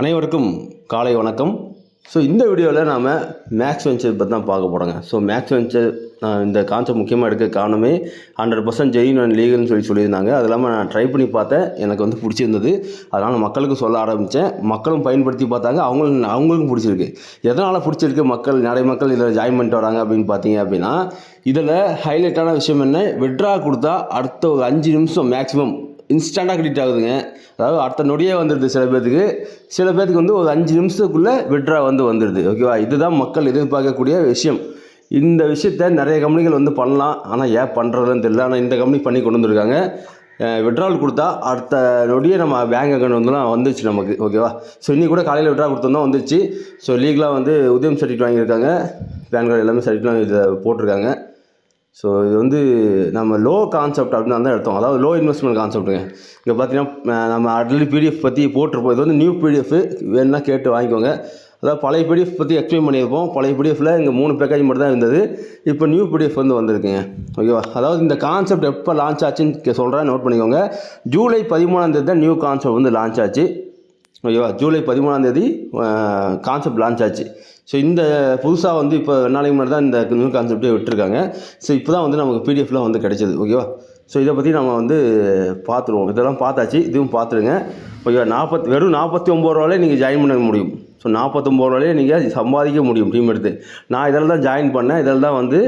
அனைவருக்கும் காலை வணக்கம். ஸோ இந்த வீடியோவில் நாம் மேக்ஸ் வெஞ்சர் பற்றி தான் பார்க்க போகிறோங்க ஸோ மேக்ஸ் வெஞ்சர் நான் இந்த கான்செப்ட் முக்கியமாக எடுக்க காரணமே ஹண்ட்ரட் பர்சன்ட் ஜெயின் அண்ட் லீகல்னு சொல்லி சொல்லியிருந்தாங்க. அது இல்லாமல் நான் ட்ரை பண்ணி பார்த்தேன். எனக்கு வந்து பிடிச்சிருந்தது. அதனால் மக்களுக்கு சொல்ல ஆரம்பித்தேன் மக்களும் பயன்படுத்தி பார்த்தாங்க. அவங்களும் அவங்களுக்கும் பிடிச்சிருக்கு. எதனால் பிடிச்சிருக்கு? மக்கள் நிறைய மக்கள் இதில் ஜாயின் பண்ணிட்டு வராங்க அப்படின்னு பார்த்தீங்க அப்படின்னா இதில் ஹைலைட்டான விஷயம் என்ன? விட்ரா கொடுத்தா அடுத்த ஒரு அஞ்சு நிமிஷம் மேக்ஸிமம் இன்ஸ்டண்ட்டாக கிரெடிட் ஆகுதுங்க. அதாவது அடுத்த நொடியே வந்துடுது சில பேர்த்துக்கு சில பேர்த்துக்கு வந்து ஒரு அஞ்சு நிமிஷத்துக்குள்ளே விட்ரா வந்து வந்துடுது ஓகேவா இதுதான் மக்கள் எதிர்பார்க்கக்கூடிய விஷயம். இந்த விஷயத்த நிறைய கம்பெனிகள் வந்து பண்ணலாம். ஆனால் ஏன் பண்ணுறதுன்னு தெரியல. ஆனால் இந்த கம்பெனி பண்ணி கொண்டு வந்திருக்காங்க. விட்ரால் கொடுத்தா அடுத்த நொடியே நம்ம பேங்க் அக்கௌண்ட் வந்துலாம் வந்துச்சு நமக்கு. ஓகேவா ஸோ இன்னி கூட காலையில் விட்ரா கொடுத்தோம்னா வந்துச்சு ஸோ லீகலாக வந்து உதயம் சர்டிஃபிகேட் வாங்கியிருக்காங்க. பேன் கார்டு எல்லாமே சர்டிஃபிகேட் இதை போட்டிருக்காங்க. ஸோ இது வந்து நம்ம லோ கான்செப்ட் அப்படின்னு தான் எடுத்தோம் அதாவது லோ இன்வெஸ்ட்மெண்ட் கான்செப்ட்டுங்க இங்கே பார்த்தீங்கன்னா நம்ம ஆல்ரெடி பிடிஎஃப் பற்றி போட்டிருப்போம். இது வந்து நியூ பிடிஎஃப் வேணும்னா கேட்டு வாங்கிக்கோங்க. அதாவது பழைய பிடிஎஃப் பற்றி எக்ஸ்பிளைன் பண்ணியிருப்போம். பழைய பிடிஎஃப்பில் இங்கே மூணு பேக்கேஜ் மட்டும் தான் இருந்தது. இப்போ நியூ பிடிஎஃப் வந்து வந்திருக்குங்க. ஓகேவா அதாவது இந்த கான்செப்ட் எப்போ லான்ச் ஆச்சுன்னு சொல்கிறேன் நோட் பண்ணிக்கோங்க. ஜூலை பதிமூணாம் தேதி தான் நியூ கான்செப்ட் வந்து லான்ச் ஆச்சு. ஓகேவா ஜூலை பதிமூணாம் தேதி கான்செப்ட் லான்ச் ஆச்சு. ஸோ இந்த புதுசாக வந்து இப்போ நாளைக்கு முன்னாடி தான் இந்த நியூ கான்செப்டே விட்டுருக்காங்க. ஸோ இப்போ தான் வந்து நமக்கு பிடிஎஃப்லாம் வந்து கிடைச்சது. ஓகேவா ஸோ இதை பற்றி நம்ம வந்து பார்த்துருவோம் இதெல்லாம் பார்த்தாச்சு. இதுவும் பார்த்துருங்க ஓகேவா நாற்பத்தி வெறும் நாற்பத்தி ஒம்பது ரூபாலே நீங்கள் ஜாயின் பண்ண முடியும். ஸோ நாற்பத்தொம்பது ரூபாலே நீங்கள் சம்பாதிக்க முடியும் டீம் எடுத்து. நான் இதில் தான் ஜாயின் பண்ணேன். இதில் தான் வந்து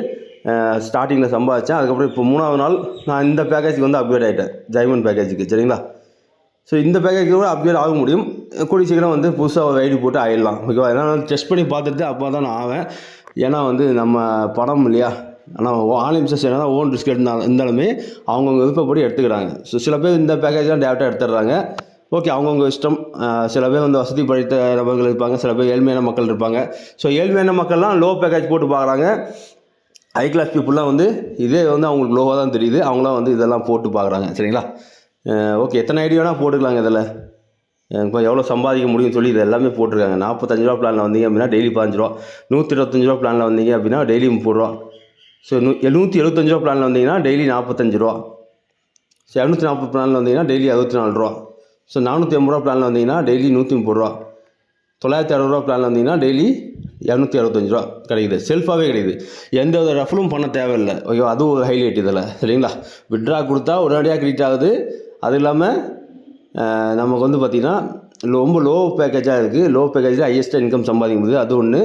ஸ்டார்டிங்கில் சம்பாதிச்சேன். அதுக்கப்புறம் இப்போ மூணாவது நாள் நான் இந்த பேக்கேஜுக்கு வந்து அப்கிரேட் ஆகிட்டேன் ஜாய்மன் பேக்கேஜுக்கு சரிங்களா? ஸோ இந்த பேக்கேஜ் கூட அப்கிரேட் ஆக முடியும். கூடிய சீக்கிரம் வந்து புதுசாக ஒரு ஐடி போட்டு ஆயிடலாம் ஓகேவா ஏன்னா டெஸ்ட் பண்ணி பார்த்துட்டு அப்போ தான் நான் ஆவேன். ஏன்னா வந்து நம்ம படம் இல்லையா? ஆனால் ஆன்லைன் பிஸ்னஸ் என்ன ஓன் ரிஸ்க் இருந்தாலும் இருந்தாலுமே அவங்கவுங்க விருப்பப்படி எடுத்துக்கிறாங்க. ஸோ சில பேர் இந்த பேக்கேஜ்லாம் டேரெக்டாக எடுத்துடுறாங்க. ஓகே அவங்கவுங்க இஷ்டம். சில பேர் வந்து வசதி படைத்த நபர்கள் இருப்பாங்க சில பேர் ஏழ்மையான மக்கள் இருப்பாங்க. ஸோ ஏழ்மையான மக்கள்லாம் லோ பேக்கேஜ் போட்டு பார்க்குறாங்க. ஹை கிளாஸ் பீப்புளெலாம் வந்து இதே வந்து அவங்களுக்கு லோவாக தான் தெரியுது. அவங்களாம் வந்து இதெல்லாம் போட்டு பார்க்குறாங்க. சரிங்களா? ஓகே எத்தனை ஐடி வேணால் போட்டுக்கலாங்க இதில். இப்போ எவ்வளோ சம்பாதிக்க முடியும்னு சொல்லி இது எல்லாமே போட்டிருக்காங்க. நாற்பத்தஞ்சு ரூபா பிளானில் வந்தீங்க அப்படின்னா டெய்லி பாஞ்சு ரூபா. நூற்றி இருபத்தஞ்சு ரூபா பிளானில் வந்தீங்க அப்படின்னா டெய்லி முப்பது ரூபா. ஸோ நூ எழுநூற்றி எழுபத்தஞ்சு ரூபா பிளானில் வந்தீங்கன்னா டெய்லி நாற்பத்தஞ்சு ரூபா. ஸோ இரநூத்தி நாற்பது பிளானில் வந்தீங்கன்னா டெய்லி அறுபத்தி நாலு ரூபா. ஸோ நானூற்றி ஐம்பது ரூபா பிளானில் வந்தீங்கன்னா டெய்லி நூற்றி முப்பது ரூபா. தொள்ளாயிரத்தி அறுபது ரூபா பிளானில் வந்தீங்கன்னா டெய்லி இரநூத்தி அறுபத்தஞ்சு ரூபா கிடைக்குது. செல்ஃபாகவே கிடைக்குது. எந்த வித ரெஃபரும் பண்ண தேவையில்லை. ஓகேவா அதுவும் ஒரு ஹைலைட் இதில் சரிங்களா? விட்ரா கொடுத்தா உடனடியாக கிரெடிட் ஆகுது. அது இல்லாமல் நமக்கு வந்து பார்த்திங்கன்னா ரொம்ப லோ பேக்கேஜாக இருக்குது லோ பேக்கேஜில் ஹையஸ்ட்டாக இன்கம் சம்பாதிக்க முடியுது. அது ஒன்று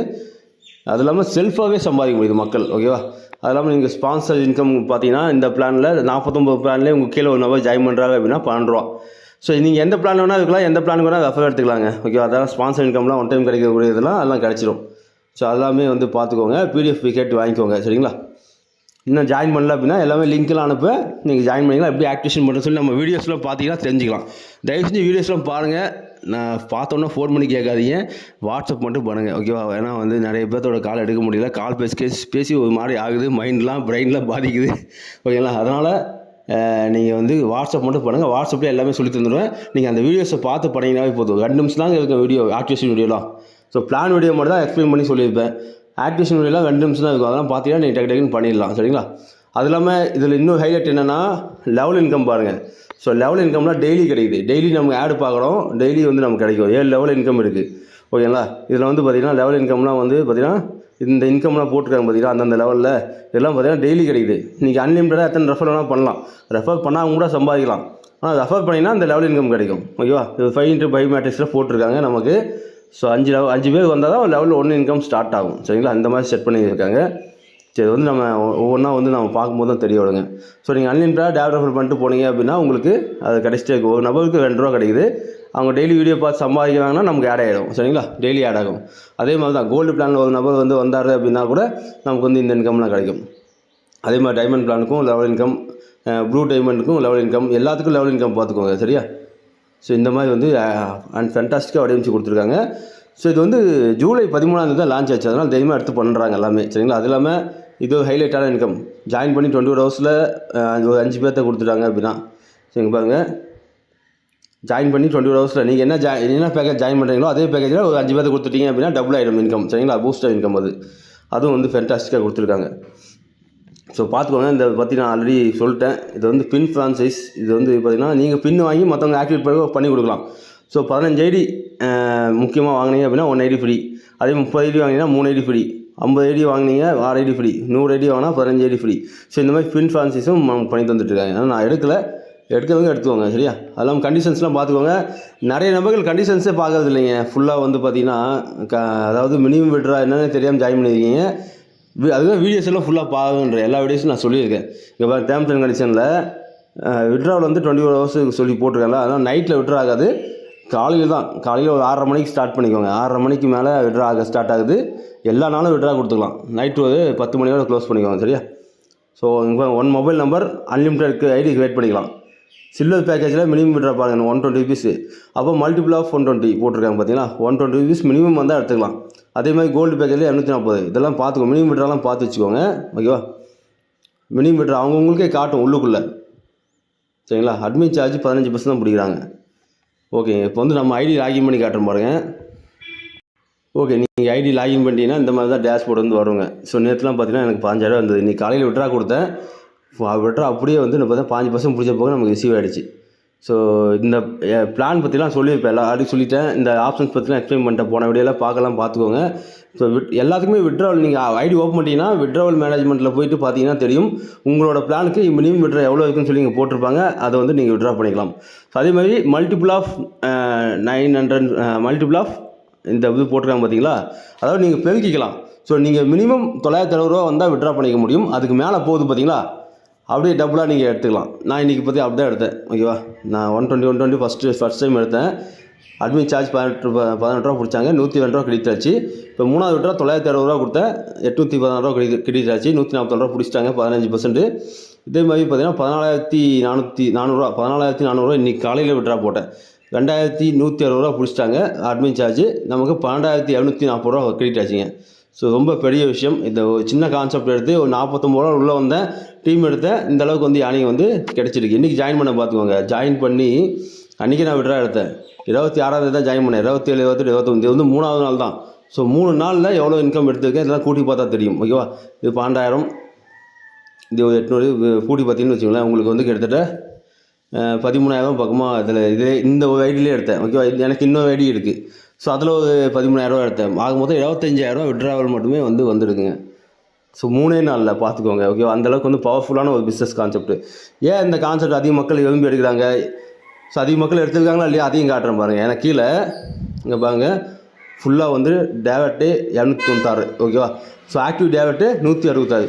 அது இல்லாமல் செல்ஃபாகவே சம்பாதிக்க முடியுது மக்கள் ஓகேவா அது இல்லாமல் நீங்கள் ஸ்பான்சர் இன்கம் பார்த்தீங்கன்னா இந்த பிளானில் நாற்பத்தொம்பது பிளான்லேயே உங்கள் கீழே ஒரு நபர் ஜாயின் பண்ணுறாங்க அப்படின்னா பன்னெண்டு ஸோ நீங்கள் எந்த பிளான் வேணால் இருக்கலாம். எந்த பிளான் வேணால் ரெஃபர் எடுத்துக்கலாங்க ஓகே அதெல்லாம் ஸ்பான்சர் இன்கம்லாம் ஒன் டைம் கிடைக்கக்கூடியதெல்லாம் அதெல்லாம் கிடச்சிரும். ஸோ அதெல்லாமே வந்து பார்த்துக்கோங்க பிடிஎஃப் கேட்டு வாங்கிக்கோங்க சரிங்களா? இன்னும் ஜாயின் பண்ணல அப்படின்னா எல்லாமே லிங்க்லாம் அனுப்ப. நீங்கள் ஜாயின் பண்ணிக்கலாம். எப்படி ஆக்டிவேஷன் பண்ணுறது சொல்லி நம்ம வீடியோஸ்லாம் பார்த்தீங்கன்னா தெரிஞ்சுக்கலாம். தயவு செஞ்சு வீடியோஸ்லாம் பாருங்கள் நான் பார்த்தோன்னே ஃபோன் பண்ணி கேட்காதீங்க. வாட்ஸ்அப் மட்டும் பண்ணுங்கள் ஓகேவா ஏன்னா வந்து நிறைய பேர்த்தோட கால் எடுக்க முடியல. கால் பேசி பேசி பேசி ஒரு மாதிரி ஆகுது. மைண்ட்லாம் பிரெயின்லாம் பாதிக்குது. ஓகேங்களா அதனால் நீங்கள் வந்து வாட்ஸ்அப் மட்டும் பண்ணுங்கள் வாட்ஸ்அப்பில் எல்லாமே சொல்லி தந்துடுவேன். நீங்கள் அந்த வீடியோஸை பார்த்து பண்ணிங்கனாவே போதும். ரெண்டு நிமிஷம் தாங்க இருக்க வீடியோ ஆக்டிவேஷன் வீடியோலாம் ஸோ பிளான் வீடியோ மட்டும் தான் எக்ஸ்பிளைன் பண்ணி சொல்லியிருப்பேன். ஆக்டிவேஷன் வீடியோலாம் ரெண்டு நிமிஷம் தான் இருக்கும். அதெல்லாம் பார்த்தீங்கன்னா நீங்கள் டக்கு டக்குன்னு பண்ணிடலாம். சரிங்களா? அது இல்லாமல் இதில் இன்னும் ஹைலைட் என்னென்னா லெவல் இன்கம் பாருங்கள் ஸோ லெவல் இன்கம்லாம் டெய்லி கிடைக்குது. டெய்லி நம்ம ஆடு பார்க்குறோம் டெய்லி வந்து நமக்கு கிடைக்கும். ஏழு லெவல் இன்கம் இருக்குது ஓகேங்களா? இதில் வந்து பார்த்திங்கன்னா லெவல் இன்கம்லாம் வந்து பார்த்திங்கன்னா இந்த இன்கம்லாம் போட்டுருக்காங்க பார்த்தீங்கன்னா அந்தந்த லெவலில் இதெல்லாம் பார்த்தீங்கன்னா டெய்லி கிடைக்குது. நீங்கள் அன்லிமிட்டடாக எத்தனை ரெஃபர் வேணால் பண்ணலாம். ரெஃபர் பண்ணால் கூட சம்பாதிக்கலாம். ஆனால் ரெஃபர் பண்ணிங்கன்னா அந்த லெவல் இன்கம் கிடைக்கும். ஓகேவா? இது ஃபைவ் இன்ட்டு ஃபைவ் மேட்ரிக்ஸில் போட்டிருக்காங்க நமக்கு. ஸோ அஞ்சு லெவல் அஞ்சு பேர் வந்தால் தான் லெவலில் ஒன்று இன்கம் ஸ்டார்ட் ஆகும். சரிங்களா? அந்த மாதிரி செட் பண்ணியிருக்காங்க. சரி வந்து நம்ம ஒவ்வொன்றா வந்து நம்ம பார்க்கும்போது தான் தெரிய வருங்க. ஸோ நீங்கள் அன்லிமிட்டாக டேப் ரெஃபர் பண்ணிட்டு போனீங்க அப்படின்னா உங்களுக்கு அது கிடைச்சிட்டே இருக்கும் ஒரு நபருக்கு ரெண்டு ரூபா கிடைக்குது. அவங்க டெய்லி வீடியோ பார்த்து சம்பாதிக்கிறாங்கன்னா நமக்கு ஆட் ஆகிடும் சரிங்களா? டெய்லி ஆட் ஆகும். அதே மாதிரி தான் கோல்டு பிளானில் ஒரு நபர் வந்து வந்தார் அப்படின்னா கூட நமக்கு வந்து இந்த இன்கம்லாம் கிடைக்கும். அதே மாதிரி டைமண்ட் பிளானுக்கும் லெவல் இன்கம் ப்ளூ டைமண்டுக்கும் லெவல் இன்கம் எல்லாத்துக்கும் லெவல் இன்கம் பார்த்துக்கோங்க. சரியா? ஸோ இந்த மாதிரி வந்து uh, அண்ட் ஃபென்டாஸ்டிக்காக வடிவமைச்சு கொடுத்துருக்காங்க. ஸோ இது வந்து ஜூலை பதிமூணாந்தேதி தான் லான்ச் ஆச்சு. அதனால் தைரியமாக எடுத்து பண்ணுறாங்க எல்லாமே. சரிங்களா? அது இல்லாமல் இது ஒரு ஹைலைட்டான இன்கம் ஜாயின் பண்ணி டுவெண்ட்டி ஒரு ஹவர்ஸில் ஒரு அஞ்சு பேர்த்த கொடுத்துட்டாங்க அப்படின்னா. சரிங்க பாருங்கள் ஜாயின் பண்ணி டுவெண்ட்டி ஒரு ஹவர்ஸில் நீங்கள் என்ன ஜா என்ன பேக்கேஜ் ஜாயின் பண்ணுறீங்களோ அதே பேக்கேஜில் ஒரு அஞ்சு பேர்த்த கொடுத்துட்டீங்க அப்படின்னா டபுள் ஆகிடும் இன்கம் சரிங்களா? பூஸ்டர் இன்கம் அது. அதுவும் வந்து ஃபென்டாஸ்டிக்காக கொடுத்துருக்காங்க. ஸோ பார்த்துக்கோங்க இந்த பற்றி நான் ஆல்ரெடி சொல்லிட்டேன். இது வந்து பின் ஃப்ரான்சைஸ் இது வந்து பார்த்தீங்கன்னா நீங்கள் பின் வாங்கி மற்றவங்க ஆக்டிவேட் பண்ணி பண்ணி கொடுக்கலாம். ஸோ பதினஞ்சு ஐடி முக்கியமாக வாங்கினீங்க அப்படின்னா ஒன் ஐடி ஃப்ரீ அதே முப்பது ஐடி வாங்கினீங்கன்னா மூணு ஐடி ஃப்ரீ ஐம்பது ஐடி வாங்கினீங்க ஆறு ஐடி ஃப்ரீ நூறு ஐடி வாங்கினா பதினஞ்சு ஐடி ஃப்ரீ ஸோ இந்த மாதிரி பின் ஃப்ரான்சைஸும் பண்ணி தந்துட்டுருக்காங்க ஆனால் நான் எடுக்கலை. எடுக்கிறவங்க எடுத்துக்கோங்க சரியா? அதெல்லாம் கண்டிஷன்ஸ்லாம் பார்த்துக்கோங்க. நிறைய நபர்கள் கண்டிஷன்ஸே பார்க்கறது இல்லைங்க. ஃபுல்லாக வந்து பார்த்தீங்கன்னா க அதாவது மினிமம் விட்ரா என்னென்னு தெரியாமல் ஜாயின் பண்ணியிருக்கீங்க. அதுதான் வீடியோஸ் எல்லாம் ஃபுல்லாக பாருன்ற எல்லா வீடியோஸும் நான் சொல்லியிருக்கேன். இப்போ பாரு டேர்ம்ஸ் அண்ட் கண்டிஷனில் விட்ராவில் வந்து டுவெண்ட்டி ஃபோர் ஹவர்ஸ் சொல்லி போட்டிருக்கேன்ல அதனால் நைட்டில் விட்ரா ஆகாது. காலையில் தான். காலையில் ஒரு ஆறரை மணிக்கு ஸ்டார்ட் பண்ணிக்கோங்க. ஆறரை மணிக்கு மேலே விட்ரா ஆக ஸ்டார்ட் ஆகுது. எல்லா நாளும் விட்ரா கொடுத்துக்கலாம். நைட்டு ஒரு பத்து மணியோட க்ளோஸ் பண்ணிக்கோங்க சரியா? ஸோ இப்போ one mobile number unlimited ID wait பண்ணிக்கலாம். சில்வர் பேக்கேஜில் மினிமம் விட்ரா பாருங்க ஒன் டுவெண்ட்டி ருபீஸ் அப்போ மல்டிபிள் ஆஃப் ஒன் டுவெண்ட்டி போட்டிருக்காங்க பார்த்தீங்களா ஒன் டுவெண்ட்டி ருபீஸ் மினிமம் வந்தால் எடுத்துக்கலாம். அதே மாதிரி கோல்டு பேக்கேஜில் இரநூத்தி நாற்பது இதெல்லாம் பார்த்துக்கோ. மினி மீட்டரெலாம் பார்த்து வச்சுக்கோங்க. ஓகேவா மினி மீட்டர் அவங்கவுங்களுக்கே காட்டும் உள்ளுக்குள்ளே. சரிங்களா? அட்மின் சார்ஜ் பதினஞ்சு பர்சன்ட் தான் பிடிக்கிறாங்க. ஓகேங்க இப்போ வந்து நம்ம ஐடி லாகின் பண்ணி காட்டுறோம் பாருங்கள் ஓகே நீங்கள் ஐடி லாகின் பண்ணிட்டீங்கன்னா இந்த மாதிரி தான் டேஷ்போர்ட் வந்து வருங்க. ஸோ நேற்றுலாம் பார்த்தீங்கன்னா எனக்கு பாஞ்சாயிரம் வந்தது. இன்றைக்கி காலையில் விட்ரா கொடுத்தேன். விட்ரா அப்படியே வந்து நான் பார்த்தா பாஞ்சு பர்சன்ட் பிடிச்ச போக நமக்கு ரிசீவ் ஆகிடுச்சு ஸோ இந்த பிளான் பற்றிலாம் சொல்லியிருப்பேன். எல்லாரையும் சொல்லிட்டேன். இந்த ஆப்ஷன்ஸ் பற்றிலாம் எக்ஸ்பிளைன் பண்ணிட்டேன். போன வீடியோலாம் பார்க்கலாம் பார்த்துக்கோங்க. ஸோ விட் எல்லாத்துக்குமே விட்ராவல் நீங்கள் ஐடி ஓப்பன் பண்ணிட்டீங்கன்னா விட்ராவல் மேனேஜ்மெண்ட்டில் போயிட்டு பார்த்தீங்கன்னா தெரியும். உங்களோட பிளானுக்கு மினிமம் விட்ரா எவ்வளோ இருக்குன்னு சொல்லி நீங்கள் போட்டிருப்பாங்க. அதை வந்து நீங்கள் விட்ரா பண்ணிக்கலாம். ஸோ அதே மாதிரி multiple of nine hundred multiple of இந்த இது போட்டிருக்காங்க பார்த்தீங்களா? அதாவது நீங்கள் பெருக்கிக்கலாம். ஸோ நீங்கள் மினிமம் தொள்ளாயிரத்தி அறுபது ரூபா வந்தால் விட்ரா பண்ணிக்க முடியும். அதுக்கு மேலே போகுது பார்த்தீங்களா? அப்படியே டபுளாக நீங்கள் எடுத்துக்கலாம். நான் இன்றைக்கி பற்றி அப்படி தான் எடுத்தேன் ஓகேவா நான் one twenty one twenty first first time எடுத்தேன். அட்மின் சார்ஜ் பதினெட்டு ரூபா பதினெட்டு ரூபா பிடிச்சாங்க நூற்றி ரெண்டு ரூபா கிரெடிட் இப்போ மூணாவது விட்டா தொள்ளாயிரத்தி அறுபது ரூபா கொடுத்தேன். எட்நூற்றி பதினாறு ரூபா கிரெடிட் கிரெடிட் ஆச்சு நூற்றி நாற்பத்தி ரூபா பிடிச்சிட்டாங்க. பதினஞ்சு பர்சன்ட் இதே மாதிரி பார்த்தீங்கன்னா பதினாலாயிரத்தி நானூற்றி நானூறுரூவா பதினாலாயிரத்தி நானூறுரூவா இன்றைக்கி காலையில் விட்ரா போட்டேன். ரெண்டாயிரத்தி நூற்றி அறுபது ரூபா பிடிச்சிட்டாங்க. அட்மின் சார்ஜ் நமக்கு பன்னெண்டாயிரத்தி இரநூத்தி நாற்பது ரூபா கிரெடிட் ஆச்சுங்க ஸோ ரொம்ப பெரிய விஷயம். இந்த ஒரு சின்ன கான்செப்ட் எடுத்து ஒரு நாற்பத்தொம்பது ரூபா உள்ளே வந்தேன். டீம் எடுத்தேன் இந்த அளவுக்கு வந்து யானைங்க வந்து கிடச்சிருக்கு. இன்றைக்கி ஜாயின் பண்ண பார்த்துக்கோங்க. ஜாயின் பண்ணி அன்றைக்கி நான் விட்ரா எடுத்தேன். இருபத்தி ஆறாவது தான் ஜாயின் பண்ணேன். இருபத்தேழு இருபத்தெட்டு இருபத்தொம்பது வந்து மூணாவது நாள் தான். ஸோ மூணு நாளில் எவ்வளோ இன்கம் எடுத்திருக்கேன் இதெல்லாம் கூட்டி பார்த்தா தெரியும். ஓகேவா இது பன்னெண்டாயிரம் இது ஒரு எட்நூறு கூட்டி பார்த்தீங்கன்னு வச்சுக்கோங்களேன். உங்களுக்கு வந்து கிட்டத்தட்ட பதிமூணாயிரம் பக்கமாக இதில் இதே இந்த ஒரு ஐடியிலே எடுத்தேன். ஓகேவா இது எனக்கு இன்னொரு ஐடி இருக்குது ஸோ அதில் ஒரு பதிமூணாயிரரூவா எடுத்தேன். ஆகும்போது மொத்தம் இருபத்தஞ்சாயிரரூவா விட்ராவல் மட்டுமே வந்து வந்துடுங்க ஸோ மூணே நாளில் பார்த்துக்கோங்க ஓகேவா அந்தளவுக்கு வந்து பவர்ஃபுல்லான ஒரு பிஸ்னஸ் கான்செப்ட் ஏன் இந்த கான்செப்ட் அதிக மக்கள் விரும்பி எடுக்கிறாங்க? ஸோ அதிக மக்கள் எடுத்துருக்காங்களா இல்லையா? அதையும் காட்டுறேன் பாருங்கள் ஏன்னா கீழே இங்கே பாருங்க ஃபுல்லாக வந்து டேவட்டு இரநூத்தி தொண்ணூத்தாறு ஓகேவா ஸோ ஆக்டிவ் டேவட்டு நூற்றி அறுபத்தாறு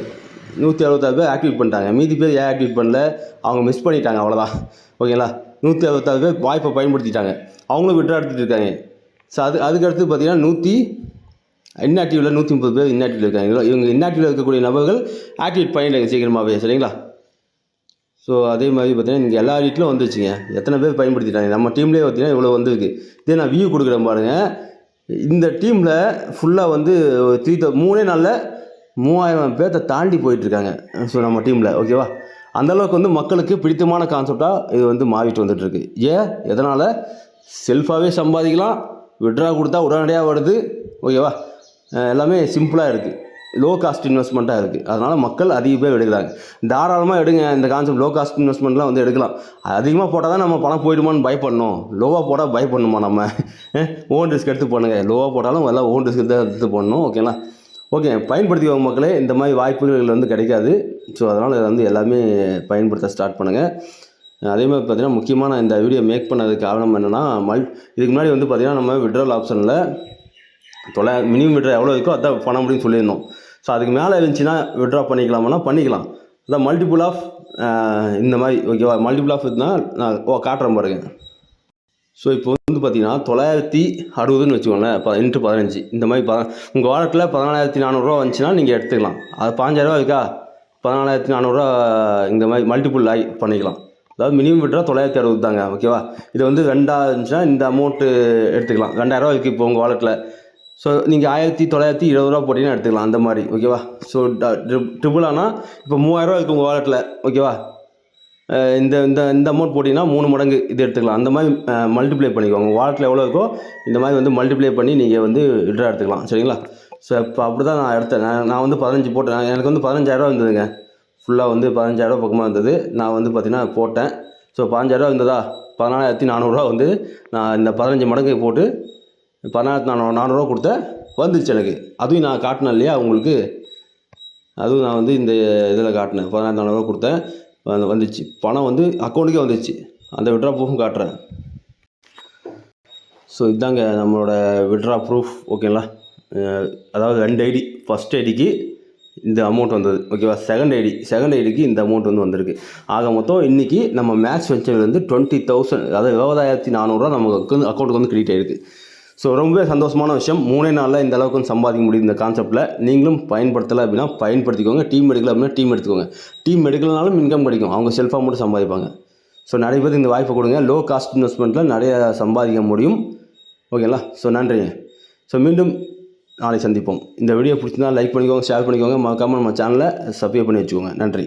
நூற்றி அறுபத்தாறு பேர் ஆக்டிவேட் பண்ணிட்டாங்க. மீதி பேர் ஏன் ஆக்டிவேட் பண்ணல? அவங்க மிஸ் பண்ணிட்டாங்க அவ்வளோதான் ஓகேங்களா நூற்றி அறுபத்தாறு பேர் வாய்ப்பை பயன்படுத்திட்டாங்க. அவங்களும் விட்ரா எடுத்துகிட்டு இருக்காங்க. ஸோ அது அதுக்கடுத்து பார்த்தீங்கன்னா நூற்றி இன்னாக்டிவில் நூற்றி முப்பது பேர் இன்னாக்டிவில் இருக்காங்க. இவங்க- இன்னாக்டிவில் இருக்கக்கூடிய நபர்கள் ஆக்டிவேட் பண்ணிட்டாங்க சீக்கிரமாகவே சரிங்களா? ஸோ அதே மாதிரி பார்த்தீங்கன்னா இங்கே எல்லா வீட்டிலும் வந்துருச்சுங்க எத்தனை பேர் பயன்படுத்திட்டாங்க? நம்ம டீம்லேயே பார்த்தீங்கன்னா இவ்வளோ வந்துருக்கு. இதே நான் வியூ கொடுக்குறேன் பாருங்கள் இந்த டீமில் ஃபுல்லாக வந்து த்ரீ தௌ மூணே நாளில் மூவாயிரம் பேர்த்தை தாண்டி போயிட்டுருக்காங்க. ஸோ நம்ம டீமில் ஓகேவா அந்தளவுக்கு வந்து மக்களுக்கு பிடித்தமான கான்செப்டாக இது வந்து மாறிட்டு வந்துட்டுருக்கு. ஏன்? எதனால்? செல்ஃபாகவே சம்பாதிக்கலாம். விட்ரா கொடுத்தா உடனடியாக வருது. ஓகேவா எல்லாமே சிம்பிளாக இருக்குது லோ காஸ்ட் இன்வெஸ்ட்மெண்ட்டாக இருக்குது அதனால் மக்கள் அதிக பேர் எடுக்கிறாங்க. தாராளமாக எடுங்க. இந்த கான்செப்ட் லோ காஸ்ட் இன்வெஸ்ட்மெண்ட்லாம் வந்து எடுக்கலாம். அதிகமாக போட்டால் தான் நம்ம பணம் போயிடுமான்னு பயப்படணும். லோவாக போட்டால் பயப்படணுமா நம்ம? ஓன் ரிஸ்க் எடுத்து பண்ணுங்கள் லோவாக போட்டாலும் எல்லாம் ஓன் ரிஸ்க் தான் எடுத்து பண்ணணும். ஓகேங்களா ஓகே பயன்படுத்திக்கோங்க மக்களே. இந்த மாதிரி வாய்ப்புகள் வந்து கிடைக்காது. ஸோ அதனால் இதை வந்து எல்லாமே பயன்படுத்த ஸ்டார்ட் பண்ணுங்கள் அதே மாதிரி பார்த்தீங்கன்னா முக்கியமான இந்த வீடியோ மேக் பண்ணதுக்கு காரணம் என்னென்னா மல் இதுக்கு முன்னாடி வந்து பார்த்திங்கன்னா நம்ம விட்ரல் ஆப்ஷனில் தொலை மினிமம் விட்ரா எவ்வளோ இருக்கோ அதான் பண்ண முடியும்னு சொல்லியிருந்தோம். ஸோ அதுக்கு மேலே இருந்துச்சுன்னா விட்ரா பண்ணிக்கலாமான்னா பண்ணிக்கலாம். அதான் மல்டிபிள் ஆஃப் இந்த மாதிரி ஓகேவா மல்டிபிள் ஆஃப் இருந்தால் நான் ஓ காட்டுறேன் பாருங்க. ஸோ இப்போ வந்து பார்த்தீங்கன்னா தொள்ளாயிரத்தி அறுபதுன்னு வச்சுக்கோங்களேன் ப இன்ட்டு பதினஞ்சு. இந்த மாதிரி ப உங்கள் வாலெட்டில் பதினாலாயிரத்தி நானூறுரூவா வந்துச்சுன்னா நீங்கள் எடுத்துக்கலாம். அது பாஞ்சாயிரரூவா இருக்கா? பதினாலாயிரத்தி நானூறுரூவா இந்த மாதிரி மல்டிபிள் ஆகி பண்ணிக்கலாம். அதாவது மினிமம் விட்ரா தொள்ளாயிரத்தி அறுபது தாங்க ஓகேவா இது வந்து ரெண்டாக இருந்துச்சுன்னா இந்த அமௌண்ட்டு எடுத்துக்கலாம். ரெண்டாயிரரூவா இருக்குது இப்போ உங்கள் வாலெட்டில் ஸோ நீங்கள் ஆயிரத்தி தொள்ளாயிரத்தி இருபது ரூபா போட்டிங்கன்னா எடுத்துக்கலாம் அந்த மாதிரி. ஓகேவா ஸோ ட்ரிபிள் ஆனால் இப்போ மூவாயிரரூவா இருக்குது உங்கள் வாலெட்டில் ஓகேவா இந்த இந்த இந்த அமௌண்ட் போட்டிங்கன்னா மூணு மடங்கு இது எடுத்துக்கலாம். அந்த மாதிரி மல்டிப்ளை பண்ணிக்கோங்க. வாலெட்டில் எவ்வளோ இருக்கோ இந்த மாதிரி வந்து மல்டிப்ளை பண்ணி நீங்கள் வந்து விட்ரா எடுத்துக்கலாம். சரிங்களா? ஸோ இப்போ அப்படி தான் நான் எடுத்தேன். நான் நான் வந்து பதினஞ்சு போட்டேன். எனக்கு வந்து பதினஞ்சாயிரரூவா இருந்ததுங்க ஃபுல்லாக வந்து பதினஞ்சாயிரரூவா பக்கமாக இருந்தது நான் வந்து பார்த்திங்கன்னா போட்டேன். ஸோ பதினஞ்சாயிரரூவா இருந்ததா பதினாலாயிரத்தி நானூறுரூவா வந்து நான் இந்த பதினஞ்சு மடங்கு போட்டு பதினாயிரத்தி நான் நானூறுரூவா கொடுத்தேன் வந்துச்சு எனக்கு. அதுவும் நான் காட்டினேன் இல்லையா உங்களுக்கு? அதுவும் நான் வந்து இந்த இதில் காட்டினேன். பதினாயிரத்தி நானூறுரூவா கொடுத்தேன் வந்துச்சு. பணம் வந்து அக்கௌண்ட்டுக்கே வந்துச்சு அந்த விட்ரா ப்ரூஃபும் காட்டுறேன். ஸோ இதாங்க நம்மளோட விட்ரா ப்ரூஃப் ஓகேங்களா அதாவது ரெண்டு ஐடி ஃபஸ்ட் ஐடிக்கு இந்த அமௌண்ட் வந்தது. ஓகேவா செகண்ட் ஐடி செகண்ட் ஐடிக்கு இந்த அமௌண்ட் வந்து வந்திருக்கு. ஆக மொத்தம் இன்றைக்கி நம்ம மேக்ஸ் வெஞ்சர்லேருந்து டுவெண்ட்டி தௌசண்ட் அதாவது இருபதாயிரத்தி நானூறுரூவா நமக்கு வந்து அக்கௌண்ட்டுக்கு வந்து கிரெடிட் ஆகிருக்கு ஸோ ரொம்ப சந்தோஷமான விஷயம். மூணே நாளில் இந்த அளவுக்கு வந்து சம்பாதிக்க முடியும் இந்த கான்செப்ட்டில் நீங்களும் பயன்படுத்தலை அப்படின்னா பயன்படுத்திக்கோங்க. டீம் எடுக்கல அப்படின்னா டீம் எடுத்துக்கோங்க. டீம் எடுக்கலனாலும் இன்கம் கிடைக்கும். அவங்க செல்ஃபாக மட்டும் சம்பாதிப்பாங்க. ஸோ நிறைய பேருக்கு இந்த வாய்ப்பை கொடுங்க. லோ காஸ்ட் இன்வெஸ்ட்மெண்ட்டில் நிறைய சம்பாதிக்க முடியும். ஓகேங்களா ஸோ நன்றிங்க. ஸோ மீண்டும் நாளை சந்திப்போம். இந்த வீடியோ பிடிச்சிருந்தால் லைக் பண்ணிக்கோங்க ஷேர் பண்ணிக்கோங்க. மறக்காமல் நம்ம சேனலை சப்ஸ்கிரைப் பண்ணி வச்சுக்கோங்க. நன்றி.